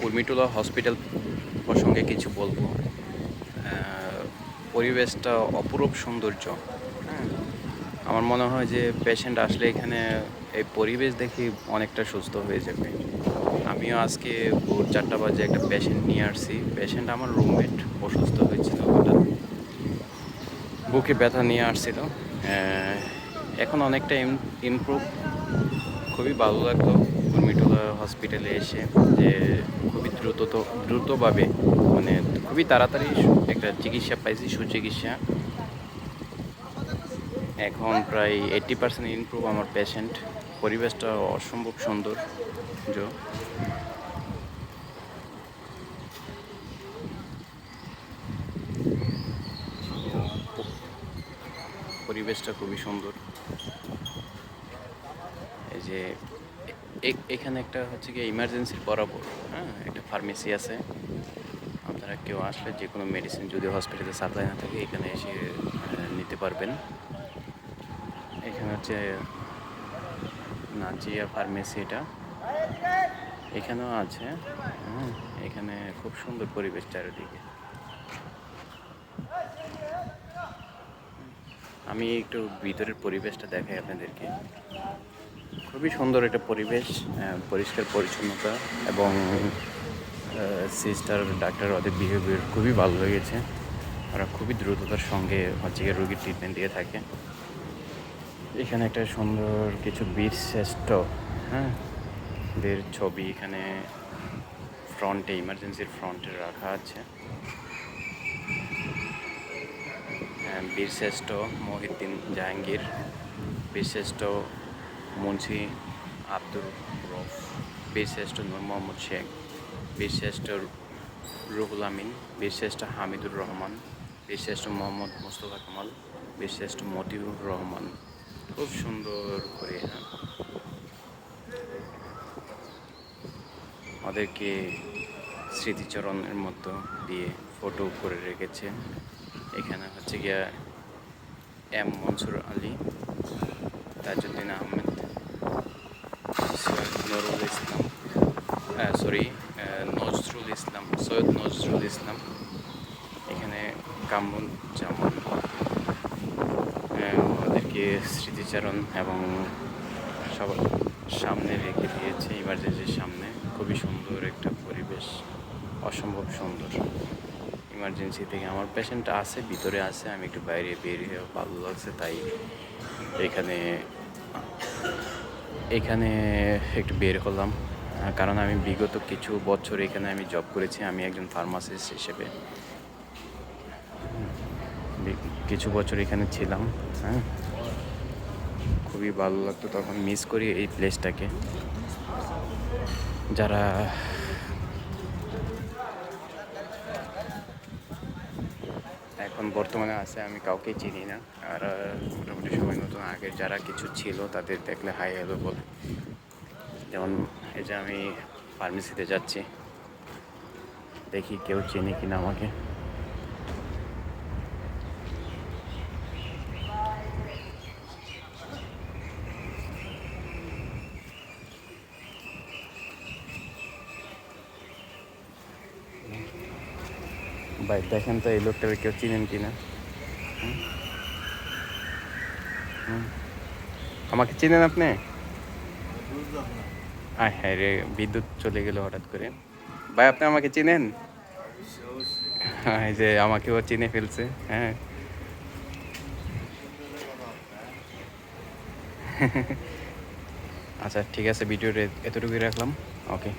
Kurmitola hospital প্রসঙ্গে কিছু বলব। পরিবেশটা অপরূপ সৌন্দর্য। হ্যাঁ আমার মনে হয় যে পেশেন্ট আসলে এখানে এই পরিবেশ দেখে অনেকটা সুস্থ হয়ে যাবে। আমিও আজকে ভোর চারটা বাজে একটা পেশেন্ট নিয়ে আসছি। পেশেন্ট আমার রুমমেট অসুস্থ হয়েছিল হঠাৎ। বুকে ব্যথা নিয়ে আসছিল। এখন অনেকটা ইমপ্রুভ খুবই ভালো লাগল। কুর্মিটোলা হসপিটালে এসে যে খুবই দ্রুত দ্রুতভাবে মানে খুবই তাড়াতাড়ি একটা চিকিৎসা পাইছি, সুচিকিৎসা। এখন প্রায় এইট্টি পার্সেন্ট ইমপ্রুভ আমার পেশেন্ট পরিবেশটা অসম্ভব সুন্দর পরিবেশটা খুবই সুন্দর। এই যে এখানে একটা হচ্ছে কি ইমার্জেন্সির বরাবর হ্যাঁ একটা ফার্মেসি আছে। আপনারা কেউ আসলে যে কোনো মেডিসিন যদি হসপিটালে সাপ্লাই না থাকে এখানে এসে নিতে পারবেন। এখানে হচ্ছে নাজিয়া ফার্মেসি এটা। এখানেও আছে হুম, এখানে খুব সুন্দর পরিবেশ চারিদিকে। আমি একটু ভিতরের পরিবেশটা দেখাই আপনাদেরকে। খুবই সুন্দর একটা পরিবেশ পরিষ্কার পরিচ্ছন্নতা এবং সিস্টার ডাক্তার ওদের বিহেভিয়ার খুবই ভালো লেগেছে। ওরা খুবই দ্রুততার সঙ্গে হচ্ছে গিয়ে রোগীর ট্রিটমেন্ট দিয়ে থাকে। এখানে একটা সুন্দর কিছু বীর শ্রেষ্ঠ হ্যাঁ? দের ছবি এখানে ফ্রন্টে ইমার্জেন্সির ফ্রন্টে রাখা আছে। বীরশ্রেষ্ঠ মহিউদ্দিন জাহাঙ্গীর বীরশ্রেষ্ঠ মুন্সি আব্দুর রফ বীরশ্রেষ্ঠ নূর মোহাম্মদ শেখ বীরশ্রেষ্ঠ রুহুল আমিন বীরশ্রেষ্ঠ হামিদুর রহমান বীরশ্রেষ্ঠ মোহাম্মদ মুস্তফা কামাল বীরশ্রেষ্ঠ মতিউর রহমান খুব সুন্দর করে হ্যাঁ। ওদেরকে স্মৃতিচরণের মতো দিয়ে ফটো করে রেখেছে। এখানে হচ্ছে গিয়া এম মনসুর আলী তাজউদ্দিন আহমেদ সৈয়দ নুরুল ইসলাম সরি নজরুল ইসলাম সৈয়দ নজরুল ইসলাম এখানে কামরুল জামান। আহ, ওদেরকে স্মৃতিচারণ এবং সবার সামনে রেখে দিয়েছে। ইমার্জেন্সির সামনে খুবই সুন্দর একটা পরিবেশ অসম্ভব সুন্দর। ইমার্জেন্সি থেকে আমার পেশেন্ট আছে ভিতরে আছে আমি একটু বাইরে বেরিয়ে ভালো লাগছে তাই এখানে এখানে একটু বের হলাম। কারণ আমি বিগত কিছু বছর এখানে আমি জব করেছি, আমি একজন ফার্মাসিস্ট হিসেবে। কিছু বছর এখানে ছিলাম হ্যাঁ। খুবই ভালো লাগতো তখন মিস করি এই প্লেসটাকে যারা এখন বর্তমানে আছে, আমি কাউকে চিনি না। আর, মোটামুটি সবাই নতুন আগের যারা কিছু ছিল, তাদের দেখলে হাই হ্যালো বলে। যেমন এই যে আমি ফার্মেসিতে যাচ্ছি। দেখি কেউ চেনে কিনা আমাকে। ভাই, দেখেন তো এই লোকটাকে কেউ চিনেন কিনা। আমাকে চিনেন আপনি? হ্যাঁ রে, বিদ্যুৎ চলে গেল হঠাৎ করে। ভাই, আপনি আমাকে চিনেন? এই যে আমাকেও চিনে ফেলছে হ্যাঁ। আচ্ছা ঠিক আছে, ভিডিওটা এতটুকুই রাখলাম। ওকে